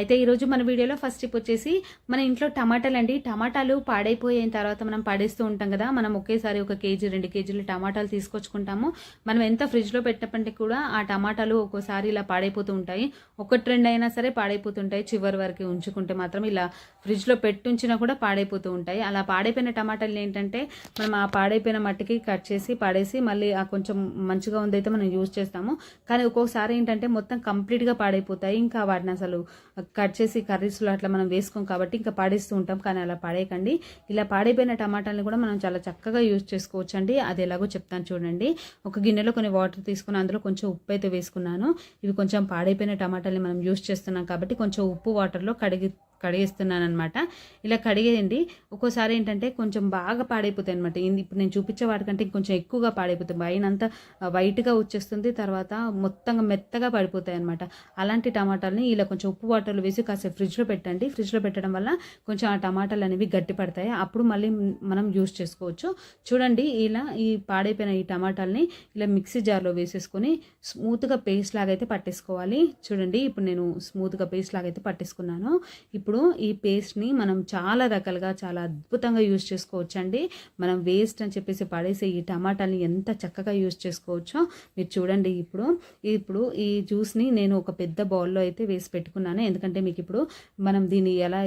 అయితే ఈరోజు మన వీడియోలో ఫస్ట్ టిప్ వచ్చేసి మన ఇంట్లో టమాటాలు అండి టమాటాలు పాడైపోయిన తర్వాత మనం పడేస్తూ ఉంటాం కదా మనం ఒకేసారి ఒక కేజీ రెండు కేజీలు టమాటాలు తీసుకొచ్చుకుంటాము. మనం ఎంత ఫ్రిడ్జ్లో పెట్టినప్పటికీ కూడా ఆ టమాటాలు ఒక్కోసారి ఇలా పాడైపోతూ ఉంటాయి. ఒకటి రెండు అయినా సరే పాడైపోతుంటాయి చివరి వరకు ఉంచుకుంటే మాత్రం ఇలా ఫ్రిడ్జ్లో పెట్టుంచినా కూడా పాడైపోతూ ఉంటాయి. అలా పాడైపోయిన టమాటాలు ఏంటంటే మనం ఆ పాడైపోయిన మట్టికి కట్ చేసి పాడేసి మళ్ళీ ఆ కొంచెం మంచిగా ఉందైతే మనం యూజ్ చేస్తాము. కానీ ఒక్కొక్కసారి ఏంటంటే మొత్తం కంప్లీట్గా పాడైపోతాయి. ఇంకా వాటిని అసలు కట్ చేసి కర్రీస్లో అట్లా మనం వేసుకోం కాబట్టి ఇంకా పాడేస్తూ ఉంటాం. కానీ అలా పాడేయకండి. ఇలా పాడైపోయిన టమాటాలను కూడా మనం చాలా చక్కగా యూజ్ చేసుకోవచ్చు అండి అది ఎలాగో చెప్తాను చూడండి. ఒక గిన్నెలో కొన్ని వాటర్ తీసుకుని అందులో కొంచెం ఉప్పు అయితే వేసుకున్నాను. ఇవి కొంచెం పాడైపోయిన టమాటాలని మనం యూజ్ చేస్తున్నాం కాబట్టి కొంచెం ఉప్పు వాటర్లో కడిగి కడిగేస్తున్నాను అనమాట ఇలా కడిగేయండి. ఒక్కోసారి ఏంటంటే కొంచెం బాగా పాడైపోతాయి అనమాట ఇప్పుడు నేను చూపించే వాటికంటే కొంచెం ఎక్కువగా పాడైపోతుంది పైన అంతా వైట్గా వచ్చేస్తుంది. తర్వాత మొత్తంగా మెత్తగా పడిపోతాయి అనమాట అలాంటి టమాటాలని ఇలా కొంచెం ఉప్పు వాటర్లో వేసి కాసేపు ఫ్రిడ్జ్లో పెట్టండి. ఫ్రిడ్జ్లో పెట్టడం వల్ల కొంచెం ఆ టమాటాలు అనేవి గట్టి పడతాయి. అప్పుడు మళ్ళీ మనం యూస్ చేసుకోవచ్చు. చూడండి ఇలా ఈ పాడైపోయిన ఈ టమాటాలని ఇలా మిక్సీ జార్లో వేసేసుకొని స్మూత్గా పేస్ట్ లాగా అయితే పట్టేసుకోవాలి. చూడండి ఇప్పుడు నేను స్మూత్గా పేస్ట్ లాగా అయితే పట్టేసుకున్నాను. ఇప్పుడు ఈ పేస్ట్ని మనం చాలా రకాలుగా చాలా అద్భుతంగా యూజ్ చేసుకోవచ్చండి. మనం వేస్ట్ అని చెప్పేసి పడేసే ఈ టమాటాని ఎంత చక్కగా యూజ్ చేసుకోవచ్చో మీరు చూడండి ఇప్పుడు. ఇప్పుడు ఈ జ్యూస్ని నేను ఒక పెద్ద బౌల్లో అయితే వేసి పెట్టుకున్నాను. ఎందుకంటే మీకు ఇప్పుడు మనం దీన్ని ఎలా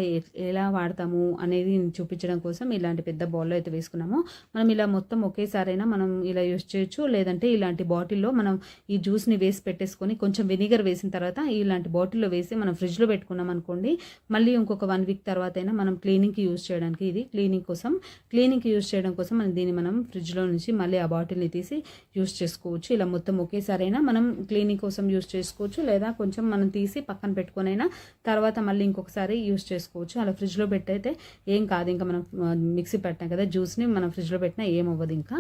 ఎలా వాడతాము అనేది చూపించడం కోసం ఇలాంటి పెద్ద బౌల్లో అయితే వేసుకున్నాము. మనం ఇలా మొత్తం ఒకేసారైనా మనం ఇలా యూజ్ చేయొచ్చు. లేదంటే ఇలాంటి బాటిల్లో మనం ఈ జ్యూస్ని వేసి పెట్టేసుకొని కొంచెం వెనిగర్ వేసిన తర్వాత ఇలాంటి బాటిల్లో వేసి మనం ఫ్రిడ్జ్లో పెట్టుకున్నాం అనుకోండి మళ్ళీ ఇంకొక వన్ వీక్ తర్వాత అయినా మనం క్లీనింగ్కి యూజ్ చేయడానికి ఇది క్లీనింగ్ కోసం. క్లీనింగ్కి యూజ్ చేయడం కోసం మనం దీన్ని మనం ఫ్రిడ్జ్లో నుంచి మళ్ళీ ఆ బాటిల్ని తీసి యూజ్ చేసుకోవచ్చు. ఇలా మొత్తం ఒకేసారైనా మనం క్లీనింగ్ కోసం యూజ్ చేసుకోవచ్చు. లేదా కొంచెం మనం తీసి పక్కన పెట్టుకొనైనా తర్వాత మళ్ళీ ఇంకొకసారి యూజ్ చేసుకోవచ్చు. అలా ఫ్రిడ్జ్లో పెట్టయితే ఏం కాదు. ఇంకా మనం మిక్సీ పెట్టాం కదా జ్యూస్ని మనం ఫ్రిడ్జ్లో పెట్టినా ఏమవ్వదు ఇంకా.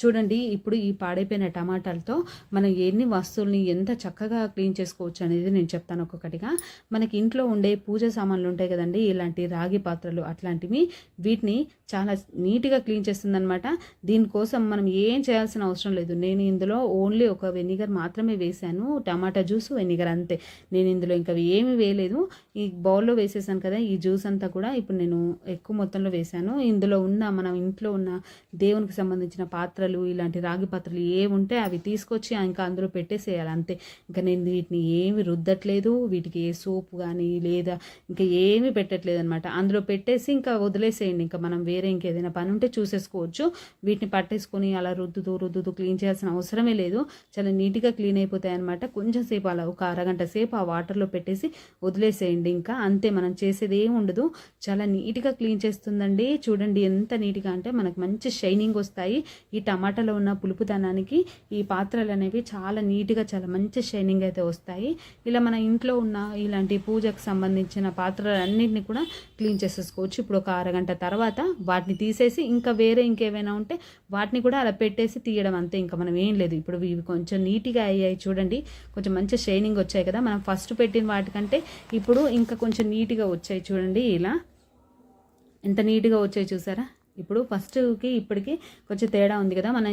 చూడండి ఇప్పుడు ఈ పాడైపోయిన టమాటాలతో మనం ఎన్ని వస్తువుల్ని ఎంత చక్కగా క్లీన్ చేసుకోవచ్చు అనేది నేను చెప్తాను ఒక్కొక్కటిగా. మనకి ఇంట్లో ఉండే పూజ సామాన్లు ఉంటాయి కదండి ఇలాంటి రాగి పాత్రలు అట్లాంటివి. వీటిని చాలా నీట్గా క్లీన్ చేస్తుందనమాట దీనికోసం మనం ఏం చేయాల్సిన అవసరం లేదు. నేను ఇందులో ఓన్లీ ఒక వెనిగర్ మాత్రమే వేశాను టమాటా జ్యూస్ వెనిగర్ అంతే. నేను ఇందులో ఇంకా ఏమి వేయలేదు. ఈ బౌల్లో వేసేసాను కదా ఈ జ్యూస్ అంతా కూడా ఇప్పుడు నేను ఎక్కువ మొత్తంలో వేశాను ఇందులో ఉన్న మనం ఇంట్లో ఉన్న దేవునికి సంబంధించిన పాత్ర పాత్రలు ఇలాంటి రాగి పాత్రలు ఏముంటే ఉంటే అవి తీసుకొచ్చి ఇంకా అందులో పెట్టేసేయాలి అంతే. ఇంకా నేను వీటిని ఏమి రుద్దట్లేదు వీటికి ఏ సోపు కానీ లేదా ఇంకా ఏమీ పెట్టట్లేదు అనమాట అందులో పెట్టేసి ఇంకా వదిలేసేయండి. ఇంకా మనం వేరే ఇంకేదైనా పని ఉంటే చూసేసుకోవచ్చు. వీటిని పట్టేసుకొని అలా రుద్దుతూ రుద్దుతూ క్లీన్ చేయాల్సిన అవసరమే లేదు. చాలా నీట్గా క్లీన్ అయిపోతాయి అనమాట కొంచెం సేపు అలా ఒక అరగంట సేపు ఆ వాటర్లో పెట్టేసి వదిలేసేయండి ఇంకా. అంతే మనం చేసేది ఏమి ఉండదు. చాలా నీట్గా క్లీన్ చేస్తుందండి. చూడండి ఎంత నీట్గా అంటే మనకు మంచి షైనింగ్ వస్తాయి. ఈ టమాటాలో ఉన్న పులుపుదనానికి ఈ పాత్రలు అనేవి చాలా నీట్గా చాలా మంచి షైనింగ్ అయితే వస్తాయి. ఇలా మన ఇంట్లో ఉన్న ఇలాంటి పూజకు సంబంధించిన పాత్రలన్నింటినీ కూడా క్లీన్ చేసేసుకోవచ్చు. ఇప్పుడు ఒక అరగంట తర్వాత వాటిని తీసేసి ఇంకా వేరే ఇంకేమైనా ఉంటే వాటిని కూడా అలా పెట్టేసి తీయడం అంతే. ఇంకా మనం ఏం లేదు. ఇప్పుడు ఇవి కొంచెం నీట్గా అయ్యాయి చూడండి. కొంచెం మంచి షైనింగ్ వచ్చాయి కదా. మనం ఫస్ట్ పెట్టిన వాటికంటే ఇప్పుడు ఇంకా కొంచెం నీట్గా వచ్చాయి చూడండి. ఇలా ఎంత నీట్గా వచ్చాయి చూసారా? ఇప్పుడు ఫస్ట్కి ఇప్పటికి కొంచెం తేడా ఉంది కదా. మన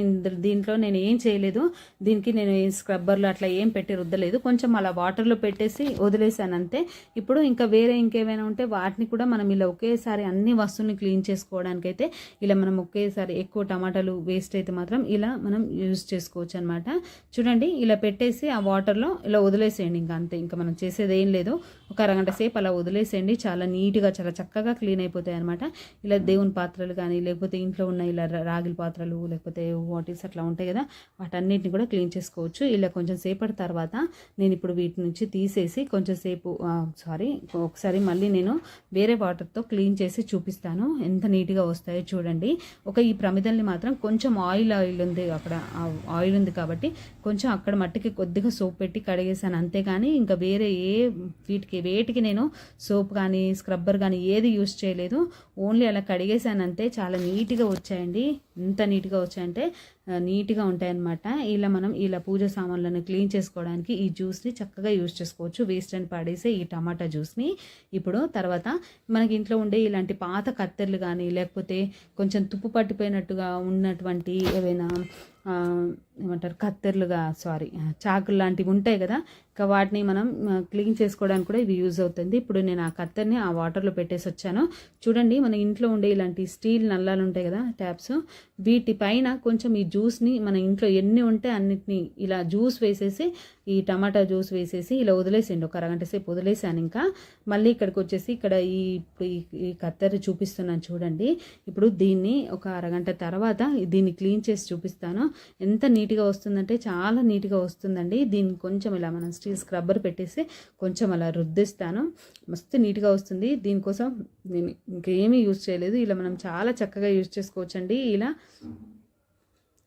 దీంట్లో నేను ఏం చేయలేదు. దీనికి నేను స్క్రబ్బర్లు అట్లా ఏం పెట్టి రుద్దలేదు. కొంచెం అలా వాటర్లో పెట్టేసి వదిలేసాను అంతే. ఇప్పుడు ఇంకా వేరే ఇంకేమైనా ఉంటే వాటిని కూడా మనం ఇలా ఒకేసారి అన్ని వస్తువుల్ని క్లీన్ చేసుకోవడానికి అయితే ఇలా మనం ఒకేసారి ఎక్కువ టమాటాలు వేస్ట్ అయితే మాత్రం ఇలా మనం యూజ్ చేసుకోవచ్చు అనమాట చూడండి ఇలా పెట్టేసి ఆ వాటర్లో ఇలా వదిలేసేయండి ఇంకా అంతే. ఇంకా మనం చేసేది ఏం లేదు. ఒక అరగంట సేపు అలా వదిలేసేయండి. చాలా నీట్గా చాలా చక్కగా క్లీన్ అయిపోతాయి అనమాట ఇలా దేవుని పాత్రలు కానీ లేకపోతే ఇంట్లో ఉన్న ఇలా రాగిల పాత్రలు లేకపోతే వాటిల్స్ అట్లా ఉంటాయి కదా వాటన్నిటిని కూడా క్లీన్ చేసుకోవచ్చు. ఇలా కొంచెం సేపటి తర్వాత నేను ఇప్పుడు వీటి నుంచి తీసేసి కొంచెం సేపు సారీ ఒకసారి మళ్ళీ నేను వేరే వాటర్తో క్లీన్ చేసి చూపిస్తాను. ఎంత నీట్గా వస్తాయో చూడండి. ఒక ఈ ప్రమిదల్ని మాత్రం కొంచెం ఆయిల్ ఆయిల్ ఉంది అక్కడ ఆయిల్ ఉంది కాబట్టి కొంచెం అక్కడ మట్టికి కొద్దిగా సోప్ పెట్టి కడిగేసాను అంతేగాని ఇంకా వేరే ఏ వీటికి వేటికి నేను సోప్ కానీ స్క్రబ్బర్ కానీ ఏది యూస్ చేయలేదు. ఓన్లీ అలా కడిగేసాను అంతే చాలా నీట్గా వచ్చాయండి. ఎంత నీట్గా వచ్చాయంటే నీట్గా ఉంటాయన్నమాట. ఇలా మనం ఇలా పూజ సామాన్లను క్లీన్ చేసుకోవడానికి ఈ జ్యూస్ని చక్కగా యూజ్ చేసుకోవచ్చు. వేస్ట్ అండ్ పాడేసే ఈ టమాటా జ్యూస్ని. ఇప్పుడు తర్వాత మనకి ఇంట్లో ఉండే ఇలాంటి పాత కత్తెర్లు కానీ లేకపోతే కొంచెం తుప్పు పట్టిపోయినట్టుగా ఉన్నటువంటి ఏవైనా ఏమంటారు కత్తెర్లుగా సారీ చాకులు లాంటివి ఉంటాయి కదా ఇంకా వాటిని మనం క్లీన్ చేసుకోవడానికి కూడా ఇవి యూజ్ అవుతుంది. ఇప్పుడు నేను ఆ కత్తెర్ని ఆ వాటర్లో పెట్టేసి వచ్చాను. చూడండి మన ఇంట్లో ఉండే ఇలాంటి స్టీల్ నల్లాలు ఉంటాయి కదా ట్యాప్స్ వీటి పైన కొంచెం ఈ జ్యూస్ని మన ఇంట్లో ఎన్ని ఉంటే అన్నిటిని ఇలా జ్యూస్ వేసేసి ఈ టమాటా జ్యూస్ వేసేసి ఇలా వదిలేసేయండి. ఒక అరగంట సేపు వదిలేసాను ఇంకా. మళ్ళీ ఇక్కడికి వచ్చేసి ఇక్కడ ఈ ఇప్పుడు ఈ- ఈ కత్తెర చూపిస్తున్నాను చూడండి. ఇప్పుడు దీన్ని ఒక అరగంట తర్వాత దీన్ని క్లీన్ చేసి చూపిస్తాను. ఎంత నీట్గా వస్తుందంటే చాలా నీట్గా వస్తుందండి. దీన్ని కొంచెం ఇలా మనం స్టీల్ స్క్రబ్బర్ పెట్టేసి కొంచెం అలా రుద్దిస్తాను. మస్తు నీట్గా వస్తుంది. దీనికోసం నేను ఇంకేమీ యూజ్ చేయలేదు. ఇలా మనం చాలా చక్కగా యూజ్ చేసుకోవచ్చండి. ఇలా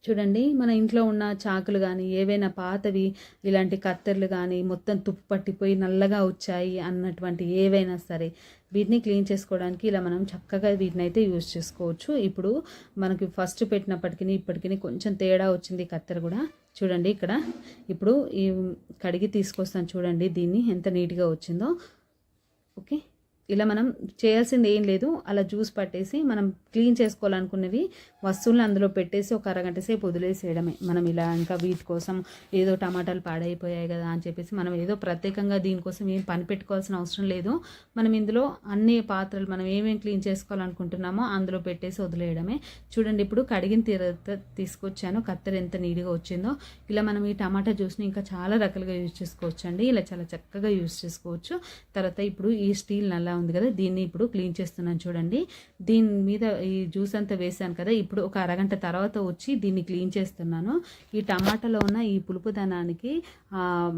చూడండి మన ఇంట్లో ఉన్న చాకులు కానీ ఏవైనా పాతవి ఇలాంటి కత్తెర్లు కానీ మొత్తం తుప్పు పట్టిపోయి నల్లగా వచ్చాయి అన్నటువంటి ఏవైనా సరే వీటిని క్లీన్ చేసుకోవడానికి ఇలా మనం చక్కగా వీటిని అయితే యూజ్ చేసుకోవచ్చు. ఇప్పుడు మనకి ఫస్ట్ పెట్టినప్పటికీ ఇప్పటికీ కొంచెం తేడా వచ్చింది కత్తెర కూడా. చూడండి ఇక్కడ. ఇప్పుడు ఈ కడిగి తీసుకొస్తాను చూడండి దీన్ని ఎంత నీట్గా వచ్చిందో. ఓకే. ఇలా మనం చేయాల్సింది ఏం లేదు. అలా జ్యూస్ పట్టేసి మనం క్లీన్ చేసుకోవాలనుకున్నవి వస్తువులను అందులో పెట్టేసి ఒక అరగంట సేపు వదిలేసేయడమే. మనం ఇలా ఇంకా వీటి కోసం ఏదో టమాటాలు పాడైపోయాయి కదా అని చెప్పేసి మనం ఏదో ప్రత్యేకంగా దీనికోసం ఏం పని పెట్టుకోవాల్సిన అవసరం లేదు. మనం ఇందులో అన్ని పాత్రలు మనం ఏమేమి క్లీన్ చేసుకోవాలనుకుంటున్నామో అందులో పెట్టేసి వదిలేయడమే. చూడండి ఇప్పుడు కడిగిన తీర తీసుకొచ్చాను. కత్తెర ఎంత నీట్గా వచ్చిందో. ఇలా మనం ఈ టమాటా జ్యూస్ని ఇంకా చాలా రకాలుగా యూజ్ చేసుకోవచ్చు అండి ఇలా చాలా చక్కగా యూజ్ చేసుకోవచ్చు. తర్వాత ఇప్పుడు ఈ స్టీల్ నల్లా ఉంది కదా దీన్ని ఇప్పుడు క్లీన్ చేస్తున్నాను చూడండి. దీని మీద ఈ జ్యూస్ అంతా వేసాను కదా ఇప్పుడు ఒక అరగంట తర్వాత వచ్చి దీన్ని క్లీన్ చేస్తున్నాను. ఈ టమాటాలో ఉన్న ఈ పులుపుదనానికి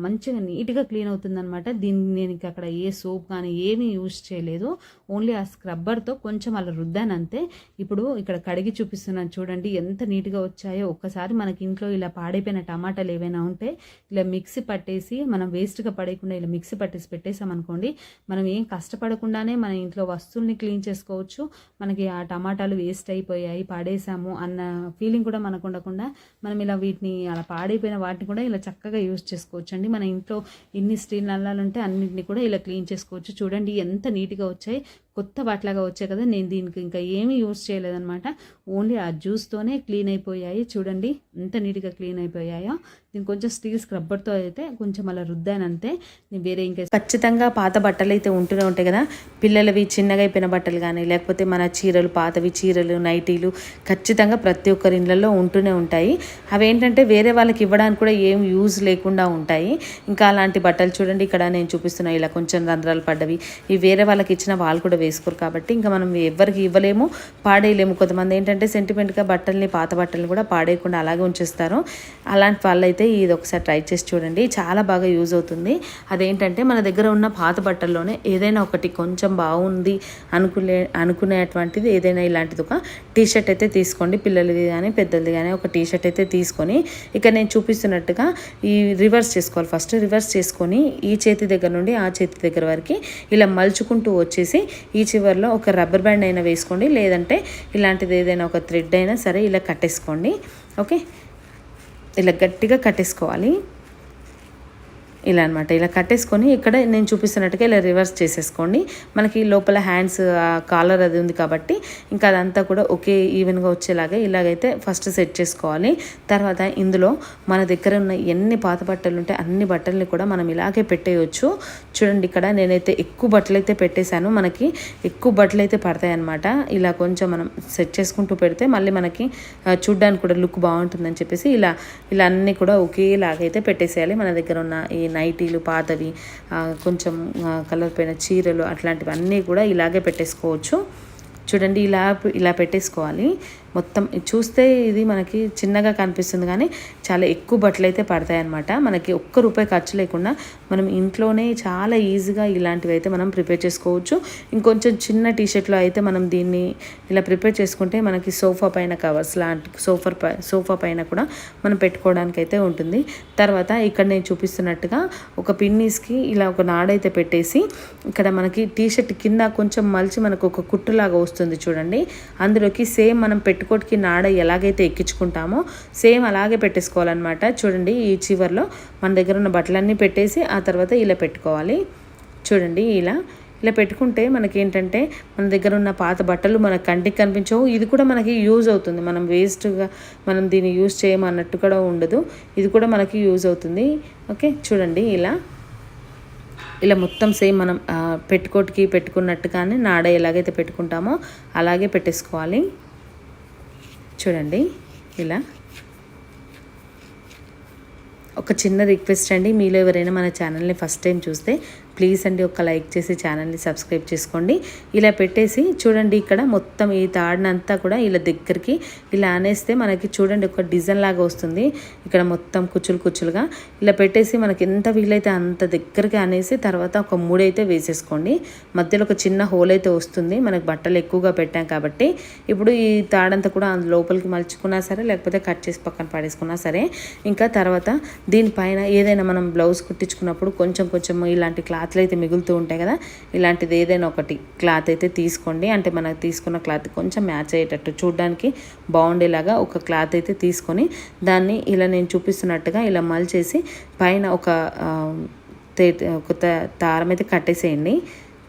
మంచిగా నీట్గా క్లీన్ అవుతుందన్నమాట. దీన్ని నేను అక్కడ ఏ సోప్ కానీ ఏమీ యూజ్ చేయలేదు. ఓన్లీ ఆ స్క్రబ్బర్తో కొంచెం అలా రుద్దాను అంతే. ఇప్పుడు ఇక్కడ కడిగి చూపిస్తున్నాను చూడండి ఎంత నీట్గా వచ్చాయో. ఒక్కసారి మనకి ఇంట్లో ఇలా పాడైపోయిన టమాటాలు ఏవైనా ఉంటే ఇలా మిక్సీ పట్టేసి మనం వేస్ట్గా పడేయకుండా ఇలా మిక్సీ పట్టేసి పెట్టేసాం అనుకోండి మనం ఏం కష్టపడకుండా లేకుండానే మన ఇంట్లో వస్తువుల్ని క్లీన్ చేసుకోవచ్చు. మనకి ఆ టమాటాలు వేస్ట్ అయిపోయాయి పాడేసాము అన్న ఫీలింగ్ కూడా మనకు ఉండకుండా మనం ఇలా వీటిని అలా పాడైపోయిన వాటిని కూడా ఇలా చక్కగా యూజ్ చేసుకోవచ్చు అండి మన ఇంట్లో ఎన్ని స్టీల్ నల్లాలు ఉంటే అన్నింటిని కూడా ఇలా క్లీన్ చేసుకోవచ్చు. చూడండి ఎంత నీట్గా వచ్చాయి. కొత్త బాట్లాగా వచ్చాయి కదా నేను దీనికి ఇంకా ఏమీ యూజ్ చేయలేదన్నమాట. ఓన్లీ ఆ జ్యూస్తోనే క్లీన్ అయిపోయాయి. చూడండి ఎంత నీట్గా క్లీన్ అయిపోయాయో. నేను కొంచెం స్టీల్ స్క్రబ్బర్తో అయితే కొంచెం అలా రుద్దానంతే నేను వేరే ఇంకా ఖచ్చితంగా పాత బట్టలు అయితే ఉంటూనే ఉంటాయి కదా. పిల్లలవి చిన్నగా అయిపోయిన బట్టలు కానీ లేకపోతే మన చీరలు పాతవి చీరలు నైటీలు ఖచ్చితంగా ప్రతి ఒక్కరి ఇళ్ళల్లో ఉంటూనే ఉంటాయి. అవి ఏంటంటే వేరే వాళ్ళకి ఇవ్వడానికి కూడా ఏం యూజ్ లేకుండా ఉంటాయి. ఇంకా అలాంటి బట్టలు చూడండి ఇక్కడ నేను చూపిస్తున్నా ఇలా కొంచెం రంధ్రాలు పడ్డవి. ఇవి వేరే వాళ్ళకి ఇచ్చిన వాళ్ళు కూడా వేసుకోరు కాబట్టి ఇంకా మనం ఎవరికి ఇవ్వలేము పాడేయలేము. కొంతమంది ఏంటంటే సెంటిమెంట్గా బట్టల్ని పాత బట్టల్ని కూడా పాడేయకుండా అలాగే ఉంచేస్తారు. అలాంటి వాళ్ళైతే ఇది ఒకసారి ట్రై చేసి చూడండి. చాలా బాగా యూజ్ అవుతుంది. అదేంటంటే మన దగ్గర ఉన్న పాత బట్టల్లోనే ఏదైనా ఒకటి కొంచెం బాగుంది అనుకునే అనుకునేటువంటిది ఏదైనా ఇలాంటిది. ఒక టీషర్ట్ అయితే తీసుకోండి పిల్లలది కానీ పెద్దలది కానీ ఒక టీషర్ట్ అయితే తీసుకొని ఇక నేను చూపిస్తున్నట్టుగా ఈ రివర్స్ చేసుకోవాలి. ఫస్ట్ రివర్స్ చేసుకొని ఈ చేతి దగ్గర నుండి ఆ చేతి దగ్గర వరకు ఇలా మలుచుకుంటూ వచ్చేసి ఈ ఈ చివరిలో ఒక రబ్బర్ బ్యాండ్ అయినా వేసుకోండి. లేదంటే ఇలాంటిది ఏదైనా ఒక థ్రెడ్ అయినా సరే ఇలా కట్టేసుకోండి. ఓకే? ఇలా గట్టిగా కట్టేసుకోవాలి. ఇలా అనమాట ఇలా కట్టేసుకొని ఇక్కడ నేను చూపిస్తున్నట్టుగా ఇలా రివర్స్ చేసేసుకోండి. మనకి లోపల హ్యాండ్స్ కాలర్ అది ఉంది కాబట్టి ఇంకా అదంతా కూడా ఒకే ఈవెన్గా వచ్చేలాగా ఇలాగైతే ఫస్ట్ సెట్ చేసుకోవాలి. తర్వాత ఇందులో మన దగ్గర ఉన్న ఎన్ని పాత బట్టలు ఉంటే అన్ని బట్టల్ని కూడా మనం ఇలాగే పెట్టేయచ్చు. చూడండి ఇక్కడ నేనైతే ఎక్కువ బట్టలు అయితే పెట్టేశాను. మనకి ఎక్కువ బట్టలు అయితే పడతాయన్నమాట. ఇలా కొంచెం మనం సెట్ చేసుకుంటూ పెడితే మళ్ళీ మనకి చూడ్డానికి కూడా లుక్ బాగుంటుందని చెప్పేసి ఇలా ఇలా అన్నీ కూడా ఒకేలాగైతే పెట్టేసేయాలి. మన దగ్గర ఉన్న ఈ నైటీలు పాతవి కొంచెం కలర్ పోయిన చీరలు అట్లాంటివి అన్నీ కూడా ఇలాగే పెట్టేసుకోవచ్చు. చూడండి ఇలా ఇలా పెట్టేసుకోవాలి. మొత్తం చూస్తే ఇది మనకి చిన్నగా కనిపిస్తుంది కానీ చాలా ఎక్కువ బట్టలు అయితే పడతాయి అనమాట మనకి ఒక్క రూపాయి ఖర్చు లేకుండా మనం ఇంట్లోనే చాలా ఈజీగా ఇలాంటివి అయితే మనం ప్రిపేర్ చేసుకోవచ్చు. ఇంకొంచెం చిన్న టీషర్ట్లో అయితే మనం దీన్ని ఇలా ప్రిపేర్ చేసుకుంటే మనకి సోఫా పైన కవర్స్ లాంటి సోఫా పై సోఫా పైన కూడా మనం పెట్టుకోవడానికి అయితే ఉంటుంది. తర్వాత ఇక్కడ నేను చూపిస్తున్నట్టుగా ఒక పిన్నీస్కి ఇలా ఒక నాడైతే పెట్టేసి ఇక్కడ మనకి టీషర్ట్ కింద కొంచెం మలిచి మనకు ఒక కుట్టులాగా వస్తుంది చూడండి. అందులోకి సేమ్ మనం పెట్టుకోటికి నాడ ఎలాగైతే ఎక్కించుకుంటామో సేమ్ అలాగే పెట్టేసుకోవాలన్నమాట. చూడండి ఈ చివర్లో మన దగ్గర ఉన్న బట్టలన్నీ పెట్టేసి ఆ తర్వాత ఇలా పెట్టుకోవాలి. చూడండి ఇలా ఇలా పెట్టుకుంటే మనకేంటంటే మన దగ్గర ఉన్న పాత బట్టలు మన కంటికి కనిపించవు. ఇది కూడా మనకి యూజ్ అవుతుంది. మనం వేస్ట్గా మనం దీన్ని యూజ్ చేయమన్నట్టు కూడా ఉండదు. ఇది కూడా మనకి యూజ్ అవుతుంది. ఓకే చూడండి ఇలా. ఇలా మొత్తం సేమ్ మనం ఆ, పెట్టుకోటికి పెట్టుకున్నట్టుగానే నాడ ఎలాగైతే పెట్టుకుంటామో అలాగే పెట్టేసుకోవాలి. చూడండి ఇలా. ఒక చిన్న రిక్వెస్ట్ అండి మీలో ఎవరైనా మన ఛానల్ని ఫస్ట్ టైం చూస్తే ప్లీజ్ అండి ఒక లైక్ చేసి ఛానల్ని సబ్స్క్రైబ్ చేసుకోండి. ఇలా పెట్టేసి చూడండి ఇక్కడ మొత్తం ఈ తాడినంతా కూడా ఇలా దగ్గరికి ఇలా అనేస్తే మనకి చూడండి ఒక డిజైన్ లాగా వస్తుంది. ఇక్కడ మొత్తం కుచ్చులు కుచ్చులుగా ఇలా పెట్టేసి మనకి ఎంత వీలైతే అంత దగ్గరికి అనేసి తర్వాత ఒక మూడైతే వేసేసుకోండి. మధ్యలో ఒక చిన్న హోల్ అయితే వస్తుంది. మనకి బట్టలు ఎక్కువగా పెట్టాం కాబట్టి ఇప్పుడు ఈ తాడంతా కూడా లోపలికి మలుచుకున్నా సరే లేకపోతే కట్ చేసి పక్కన పడేసుకున్నా సరే ఇంకా తర్వాత దీనిపైన ఏదైనా మనం బ్లౌజ్ కుట్టించుకున్నప్పుడు కొంచెం కొంచెం ఇలాంటి క్లాత్ క్లాత్లు అయితే మిగులుతూ ఉంటాయి కదా ఇలాంటిది ఏదైనా ఒకటి క్లాత్ అయితే తీసుకోండి. అంటే మనకు తీసుకున్న క్లాత్ కొంచెం మ్యాచ్ అయ్యేటట్టు చూడడానికి బాగుండేలాగా ఒక క్లాత్ అయితే తీసుకొని దాన్ని ఇలా నేను చూపిస్తున్నట్టుగా ఇలా మలిచేసి పైన ఒక తే ఒక తారం అయితే కట్టేసేయండి.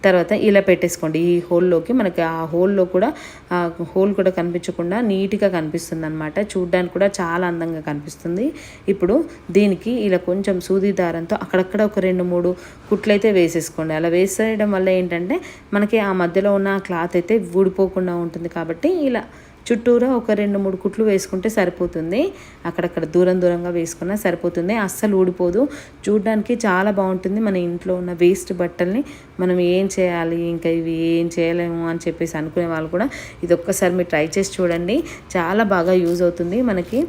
తర్వాత ఇలా పెట్టేసుకోండి. ఈ హోల్లోకి మనకి ఆ హోల్లో కూడా ఆ హోల్ కూడా కనిపించకుండా నీట్గా కనిపిస్తుంది అనమాట చూడ్డానికి కూడా చాలా అందంగా కనిపిస్తుంది. ఇప్పుడు దీనికి ఇలా కొంచెం సూది దారంతో అక్కడక్కడ ఒక రెండు మూడు కుట్లయితే వేసేసుకోండి. అలా వేసేయడం వల్ల ఏంటంటే మనకి ఆ మధ్యలో ఉన్న క్లాత్ అయితే ఊడిపోకుండా ఉంటుంది కాబట్టి ఇలా చుట్టూరా ఒక రెండు మూడు కుట్లు వేసుకుంటే సరిపోతుంది. అక్కడక్కడ దూరం దూరంగా వేసుకున్నా సరిపోతుంది. అస్సలు ఊడిపోదు. చూడడానికి చాలా బాగుంటుంది మన ఇంట్లో ఉన్న వేస్ట్ బట్టల్ని. మనం ఏం చేయాలి? ఇంకా ఇవి ఏం చేయలేము అని చెప్పేసి అనుకునే వాళ్ళు కూడా ఇది ఒక్కసారి మీరు ట్రై చేసి చూడండి. చాలా బాగా యూజ్ అవుతుంది మనకి.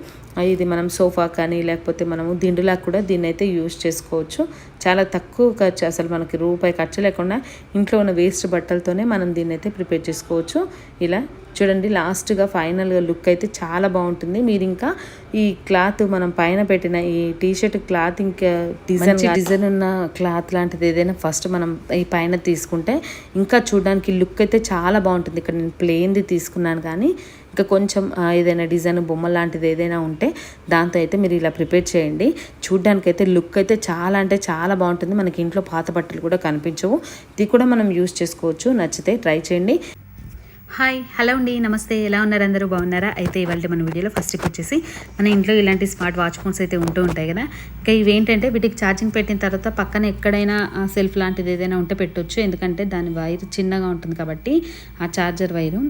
ఇది మనం సోఫా కానీ లేకపోతే మనము దిండులా కూడా దీన్ని అయితే యూజ్ చేసుకోవచ్చు. చాలా తక్కువ ఖర్చు అసలు మనకి రూపాయి ఖర్చు లేకుండా ఇంట్లో ఉన్న వేస్ట్ బట్టలతోనే మనం దీన్ని అయితే ప్రిపేర్ చేసుకోవచ్చు. ఇలా చూడండి లాస్ట్గా ఫైనల్గా లుక్ అయితే చాలా బాగుంటుంది. మీరు ఇంకా ఈ క్లాత్ మనం పైన పెట్టిన ఈ టీషర్ట్ క్లాత్ ఇంకా డిజైన్ డిజైన్ ఉన్న క్లాత్ లాంటిది ఏదైనా ఫస్ట్ మనం ఈ పైన తీసుకుంటే ఇంకా చూడడానికి లుక్ అయితే చాలా బాగుంటుంది. ఇక్కడ నేను ప్లెయిన్ది తీసుకున్నాను కానీ ఇంకా కొంచెం ఏదైనా డిజైన్ బొమ్మ లాంటిది ఏదైనా ఉంటే దాంతో అయితే మీరు ఇలా ప్రిపేర్ చేయండి. చూడ్డానికి అయితే లుక్ అయితే చాలా అంటే చాలా బాగుంటుంది. మనకి ఇంట్లో పాత బట్టలు కూడా కనిపించవు. ఇది కూడా మనం యూస్ చేసుకోవచ్చు. నచ్చితే ట్రై చేయండి. హాయ్ హలో అండి. నమస్తే. ఎలా ఉన్నారు అందరూ? బాగున్నారా? అయితే ఇవాళ మన వీడియోలో ఫస్ట్కి వచ్చేసి మన ఇంట్లో ఇలాంటి స్మార్ట్ వాచ్ ఫోన్స్ అయితే ఉంటూ ఉంటాయి కదా. ఇంకా ఇవి ఏంటంటే వీటికి ఛార్జింగ్ పెట్టిన తర్వాత పక్కన ఎక్కడైనా సెల్ఫ్ లాంటిది ఏదైనా ఉంటే పెట్టొచ్చు. ఎందుకంటే దాని వైర్ చిన్నగా ఉంటుంది కాబట్టి ఆ ఛార్జర్ వైరు.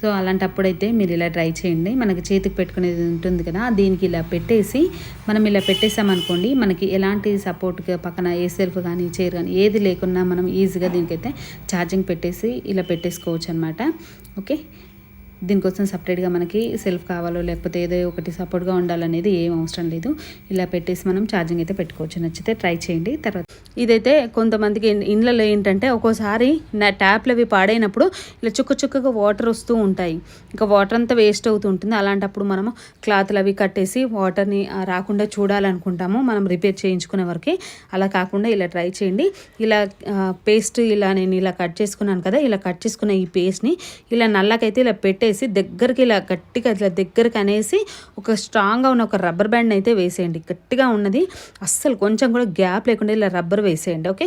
సో అలాంటప్పుడైతే మీరు ఇలా ట్రై చేయండి. మనకి చేతికి పెట్టుకునేది ఉంటుంది కదా దీనికి ఇలా పెట్టేసి మనం ఇలా పెట్టేసామనుకోండి మనకి ఎలాంటి సపోర్ట్గా పక్కన ఏ సెల్ఫ్ కానీ చైర్ కానీ ఏది లేకున్నా మనం ఈజీగా దీనికైతే ఛార్జింగ్ పెట్టేసి ఇలా పెట్టేసుకోవచ్చు అనమాట ఓకే దీనికోసం సపరేట్గా మనకి సెల్ఫ్ కావాలో లేకపోతే ఏదో ఒకటి సపోర్ట్గా ఉండాలనేది ఏం అవసరం లేదు. ఇలా పెట్టేసి మనం ఛార్జింగ్ అయితే పెట్టుకోవచ్చు. నచ్చితే ట్రై చేయండి. తర్వాత ఇదైతే కొంతమందికి ఇండ్లలో ఏంటంటే ఒక్కోసారి నా ట్యాప్లు అవి పాడైనప్పుడు ఇలా చుక్క చుక్కగా వాటర్ వస్తూ ఉంటాయి. ఇంకా వాటర్ అంతా వేస్ట్ అవుతూ ఉంటుంది. అలాంటప్పుడు మనము క్లాత్లు అవి కట్టేసి వాటర్ని రాకుండా చూడాలనుకుంటాము. మనం రిపేర్ చేయించుకునే వరకు. అలా కాకుండా ఇలా ట్రై చేయండి. ఇలా పేస్ట్ ఇలా నేను ఇలా కట్ చేసుకున్నాను కదా ఇలా కట్ చేసుకున్న ఈ పేస్ట్ని ఇలా నల్లకైతే ఇలా పెట్టేసి దగ్గరికి ఇలా గట్టిగా ఇట్లా దగ్గరికి అనేసి ఒక స్ట్రాంగ్గా ఉన్న ఒక రబ్బర్ బ్యాండ్ అయితే వేసేయండి. గట్టిగా ఉన్నది. అస్సలు కొంచెం కూడా గ్యాప్ లేకుండా ఇలా రబ్బర్ వేసేయండి ఓకే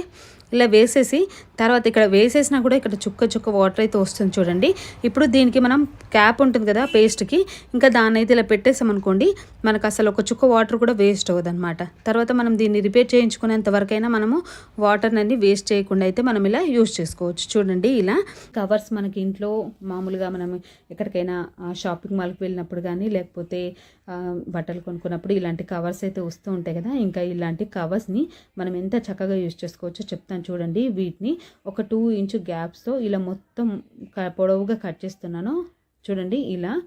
ఇలా వేసేసి తర్వాత ఇక్కడ వేసేసినా కూడా ఇక్కడ చుక్క చుక్క వాటర్ అయితే వస్తుంది చూడండి. ఇప్పుడు దీనికి మనం క్యాప్ ఉంటుంది కదా పేస్ట్కి. ఇంకా దాన్ని అయితే ఇలా పెట్టేసామనుకోండి మనకు అసలు ఒక చుక్క వాటర్ కూడా వేస్ట్ అవ్వదు అనమాట తర్వాత మనం దీన్ని రిపేర్ చేయించుకునేంత వరకైనా మనము వాటర్ని అన్ని వేస్ట్ చేయకుండా అయితే మనం ఇలా యూజ్ చేసుకోవచ్చు. చూడండి ఇలా. కవర్స్ మనకి ఇంట్లో మామూలుగా మనం ఎక్కడికైనా షాపింగ్ మాల్కి వెళ్ళినప్పుడు కానీ లేకపోతే బట్టలు కొనుక్కున్నప్పుడు ఇలాంటి కవర్స్ అయితే వస్తూ ఉంటాయి కదా. ఇంకా ఇలాంటి కవర్స్ని మనం ఎంత చక్కగా యూజ్ చేసుకోవచ్చో చెప్తాను చూడండి. వీటిని ఒక టూ ఇంచు గ్యాప్స్తో ఇలా మొత్తం క- పొడవుగా కట్ చేస్తున్నాను. చూడండి ఇలా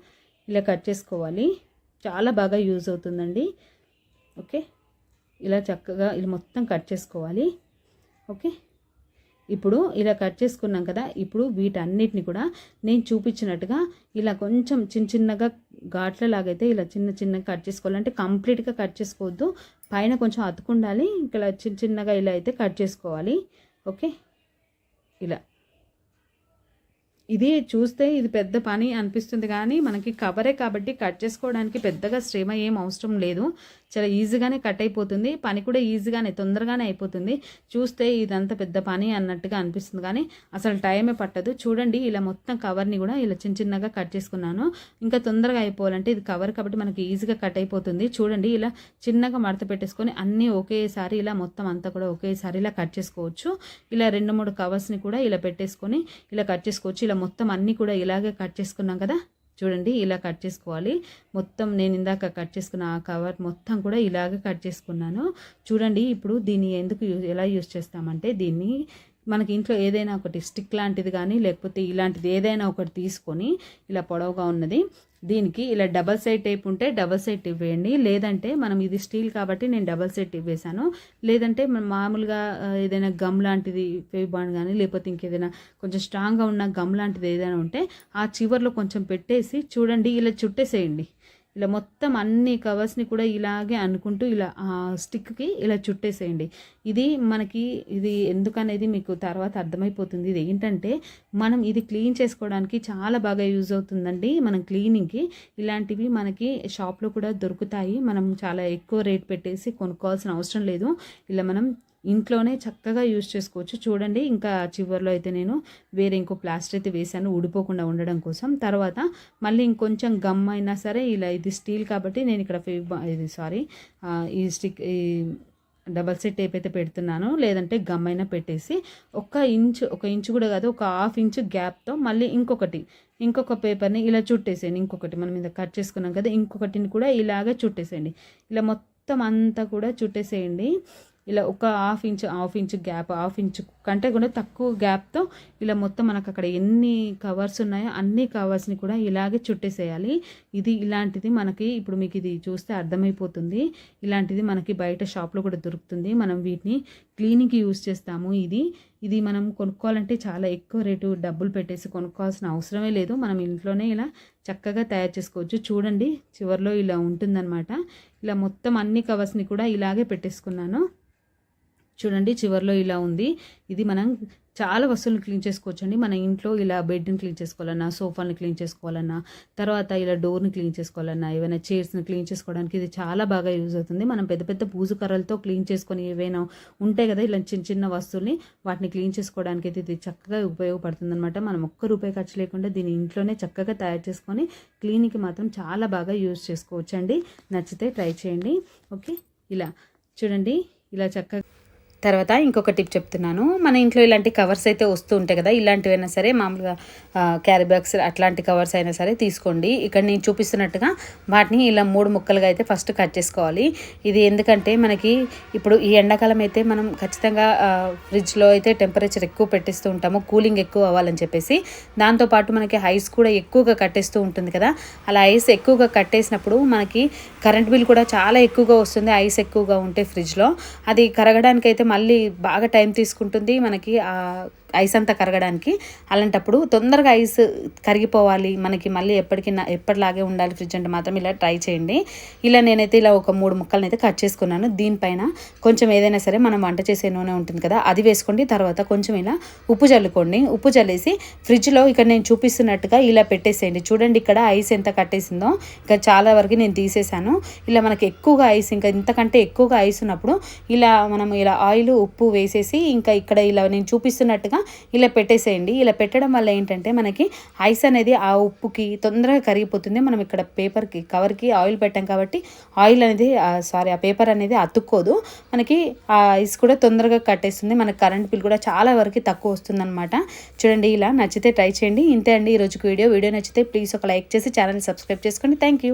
ఇలా కట్ చేసుకోవాలి. చాలా బాగా యూజ్ అవుతుందండి. ఓకే? ఇలా చక్కగా ఇలా మొత్తం కట్ చేసుకోవాలి. ఓకే? ఇప్పుడు ఇలా కట్ చేసుకున్నాం కదా ఇప్పుడు వీటన్నిటిని కూడా నేను చూపించినట్టుగా ఇలా కొంచెం చిన్న చిన్నగా ఘాట్లలాగైతే ఇలా చిన్న చిన్నగా కట్ చేసుకోవాలంటే కంప్లీట్గా కట్ చేసుకోవద్దు పైన కొంచెం అతుకుండాలి ఇలా చిన్న చిన్నగా ఇలా అయితే కట్ చేసుకోవాలి. ఓకే? ఇలా. ఇది చూస్తే ఇది పెద్ద పని అనిపిస్తుంది కానీ మనకి కవరే కాబట్టి కట్ చేసుకోవడానికి పెద్దగా శ్రమ ఏం అవసరం లేదు. చాలా ఈజీగానే కట్ అయిపోతుంది. పని కూడా ఈజీగానే తొందరగానే అయిపోతుంది. చూస్తే ఇదంతా పెద్ద పని అన్నట్టుగా అనిపిస్తుంది కానీ అసలు టైమే పట్టదు. చూడండి ఇలా మొత్తం కవర్ని కూడా ఇలా చిన్న చిన్నగా కట్ చేసుకున్నాను. ఇంకా తొందరగా అయిపోవాలంటే ఇది కవర్ కాబట్టి మనకి ఈజీగా కట్ అయిపోతుంది. చూడండి ఇలా చిన్నగా మడత పెట్టేసుకొని అన్నీ ఒకేసారి ఇలా మొత్తం అంతా కూడా ఒకేసారి ఇలా కట్ చేసుకోవచ్చు. ఇలా రెండు మూడు కవర్స్ని కూడా ఇలా పెట్టేసుకొని ఇలా కట్ చేసుకోవచ్చు. ఇలా మొత్తం అన్నీ కూడా ఇలాగే కట్ చేసుకున్నాం కదా? చూడండి ఇలా కట్ చేసుకోవాలి. మొత్తం నేను ఇందాక కట్ చేసుకున్న ఆ కవర్ మొత్తం కూడా ఇలాగే కట్ చేసుకున్నాను. చూడండి ఇప్పుడు దీన్ని ఎందుకు యూజ్ ఎలా యూజ్ చేస్తామంటే దీన్ని మనకి ఇంట్లో ఏదైనా ఒకటి స్టిక్ లాంటిది కానీ లేకపోతే ఇలాంటిది ఏదైనా ఒకటి తీసుకొని ఇలా పొడవుగా ఉన్నది. దీనికి ఇలా డబల్ సైడ్ టేప్ ఉంటే డబల్ సైడ్ టేప్ వేయండి లేదంటే మనం ఇది స్టీల్ కాబట్టి నేను డబల్ సైడ్ టేప్ వేసాను లేదంటే మనం మామూలుగా ఏదైనా గమ్ లాంటిది ఫేబాండ్ కానీ లేకపోతే ఇంకేదైనా కొంచెం స్ట్రాంగ్గా ఉన్న గమ్ లాంటిది ఏదైనా ఉంటే ఆ చివర్లో కొంచెం పెట్టేసి చూడండి ఇలా చుట్టేసేయండి. ఇలా మొత్తం అన్ని కవర్స్ని కూడా ఇలాగే అనుకుంటూ ఇలా ఆ స్టిక్కి ఇలా చుట్టేసేయండి. ఇది మనకి ఇది ఎందుకనేది మీకు తర్వాత అర్థమైపోతుంది. ఇది ఏంటంటే మనం ఇది క్లీన్ చేసుకోవడానికి చాలా బాగా యూజ్ అవుతుందండి మనం క్లీనింగ్కి ఇలాంటివి మనకి షాప్లో కూడా దొరుకుతాయి. మనం చాలా ఎక్కువ రేట్ పెట్టేసి కొనుక్కోవాల్సిన అవసరం లేదు. ఇలా మనం ఇంట్లోనే చక్కగా యూజ్ చేసుకోవచ్చు. చూడండి ఇంకా చివర్లో అయితే నేను వేరే ఇంకో ప్లాస్టర్ అయితే వేసాను ఊడిపోకుండా ఉండడం కోసం. తర్వాత మళ్ళీ ఇంకొంచెం గమ్ అయినా సరే ఇలా ఇది స్టీల్ కాబట్టి నేను ఇక్కడ ఇది సారీ ఈ స్టిక్ ఈ డబల్ సెట్ టేప్ అయితే పెడుతున్నాను. లేదంటే గమ్ అయినా పెట్టేసి ఒక ఇంచు ఒక ఇంచు కూడా కాదు ఒక హాఫ్ ఇంచు గ్యాప్తో మళ్ళీ ఇంకొకటి ఇంకొక పేపర్ని ఇలా చుట్టేసేయండి. ఇంకొకటి మనం మీద కట్ చేసుకున్నాం కదా ఇంకొకటిని కూడా ఇలాగే చుట్టేసేయండి. ఇలా మొత్తం అంతా కూడా చుట్టేసేయండి. ఇలా ఒక half inch half inch gap half inch కంటే కూడా తక్కువ గ్యాప్తో ఇలా మొత్తం మనకు అక్కడ ఎన్ని కవర్స్ ఉన్నాయో అన్ని కవర్స్ని కూడా ఇలాగే చుట్టేసేయాలి. ఇది ఇలాంటిది మనకి ఇప్పుడు మీకు ఇది చూస్తే అర్థమైపోతుంది. ఇలాంటిది మనకి బయట షాప్లో కూడా దొరుకుతుంది. మనం వీటిని క్లీనింగ్కి యూజ్ చేస్తాము ఇది. ఇది మనం కొనుక్కోవాలంటే చాలా ఎక్కువ రేటు డబ్బులు పెట్టేసి కొనుక్కోవాల్సిన అవసరమే లేదు. మనం ఇంట్లోనే ఇలా చక్కగా తయారు చేసుకోవచ్చు. చూడండి చివర్లో ఇలా ఉంటుందన్నమాట. ఇలా మొత్తం అన్ని కవర్స్ని కూడా ఇలాగే పెట్టేసుకున్నాను. చూడండి చివర్లో ఇలా ఉంది. ఇది మనం చాలా వస్తువులను క్లీన్ చేసుకోవచ్చండి. మన ఇంట్లో ఇలా బెడ్ని క్లీన్ చేసుకోవాలన్నా సోఫాని క్లీన్ చేసుకోవాలన్నా తర్వాత ఇలా డోర్ని క్లీన్ చేసుకోవాలన్నా ఏవైనా చైర్స్ని క్లీన్ చేసుకోవడానికి ఇది చాలా బాగా యూజ్ అవుతుంది. మనం పెద్ద పెద్ద పూజ కర్రలతో క్లీన్ చేసుకొని ఏవైనా ఉంటాయి కదా ఇలా చిన్న చిన్న వస్తువుల్ని వాటిని క్లీన్ చేసుకోవడానికి అయితే ఇది చక్కగా ఉపయోగపడుతుంది అనమాట మనం ఒక్క రూపాయి ఖర్చు లేకుండా దీన్ని ఇంట్లోనే చక్కగా తయారు చేసుకొని క్లీనింగ్కి మాత్రం చాలా బాగా యూజ్ చేసుకోవచ్చండి. నచ్చితే ట్రై చేయండి. ఓకే ఇలా చూడండి ఇలా చక్కగా తర్వాత ఇంకొక టిప్ చెప్తున్నాను. మన ఇంట్లో ఇలాంటి కవర్స్ అయితే వస్తూ ఉంటాయి కదా ఇలాంటివైనా సరే మామూలుగా క్యారీ బ్యాగ్స్ అట్లాంటి కవర్స్ అయినా సరే తీసుకోండి. ఇక్కడ నేను చూపిస్తున్నట్టుగా వాటిని ఇలా మూడు ముక్కలుగా అయితే ఫస్ట్ కట్ చేసుకోవాలి. ఇది ఎందుకంటే మనకి ఇప్పుడు ఈ ఎండాకాలం అయితే మనం ఖచ్చితంగా ఫ్రిడ్జ్లో అయితే టెంపరేచర్ ఎక్కువ పెట్టేస్తూ ఉంటాము కూలింగ్ ఎక్కువ అవ్వాలని చెప్పేసి. దాంతోపాటు మనకి ఐస్ కూడా ఎక్కువగా కట్టేస్తూ ఉంటుంది కదా అలా ఐస్ ఎక్కువగా కట్టేసినప్పుడు మనకి కరెంట్ బిల్ కూడా చాలా ఎక్కువగా వస్తుంది ఐస్ ఎక్కువగా ఉంటే ఫ్రిడ్జ్లో అది కరగడానికి అయితే మళ్ళీ బాగా టైం తీసుకుంటుంది మనకి ఆ ఐస్ అంతా కరగడానికి అలాంటప్పుడు తొందరగా ఐస్ కరిగిపోవాలి. మనకి మళ్ళీ ఎప్పటికీ ఎప్పటిలాగే ఉండాలి ఫ్రిడ్జ్ అంటే మాత్రం ఇలా ట్రై చేయండి. ఇలా నేనైతే ఇలా ఒక మూడు ముక్కలను అయితే కట్ చేసుకున్నాను. దీనిపైన కొంచెం ఏదైనా సరే మనం వంట చేసే నూనె ఉంటుంది కదా అది వేసుకోండి. తర్వాత కొంచెం ఇలా ఉప్పు చల్లుకోండి. ఉప్పు చల్లేసి ఫ్రిడ్జ్లో ఇక్కడ నేను చూపిస్తున్నట్టుగా ఇలా పెట్టేసేయండి. చూడండి ఇక్కడ ఐస్ ఎంత కట్టేసిందో. ఇంకా చాలా వరకు నేను తీసేసాను. ఇలా మనకి ఎక్కువగా ఐస్ ఇంకా ఇంతకంటే ఎక్కువగా ఐస్ ఉన్నప్పుడు ఇలా మనం ఇలా ఆయిల్ ఉప్పు వేసేసి ఇంకా ఇక్కడ ఇలా నేను చూపిస్తున్నట్టుగా ఇలా పెట్టేసేయండి. ఇలా పెట్టడం వల్ల ఏంటంటే మనకి ఐస్ అనేది ఆ ఉప్పుకి తొందరగా కరిగిపోతుంది. మనం ఇక్కడ పేపర్కి కవర్కి ఆయిల్ పెట్టాం కాబట్టి ఆయిల్ అనేది సారీ ఆ పేపర్ అనేది అతుక్కోదు. మనకి ఆ ఐస్ కూడా తొందరగా కట్టేస్తుంది. మనకి కరెంట్ బిల్ కూడా చాలా వరకు తక్కువ వస్తుందన్నమాట. చూడండి ఇలా నచ్చితే ట్రై చేయండి. ఇంతే అండి ఈ వీడియో. వీడియో నచ్చితే ప్లీజ్ ఒక లైక్ చేసి ఛానల్ సబ్స్క్రైబ్ చేసుకోండి. Thank you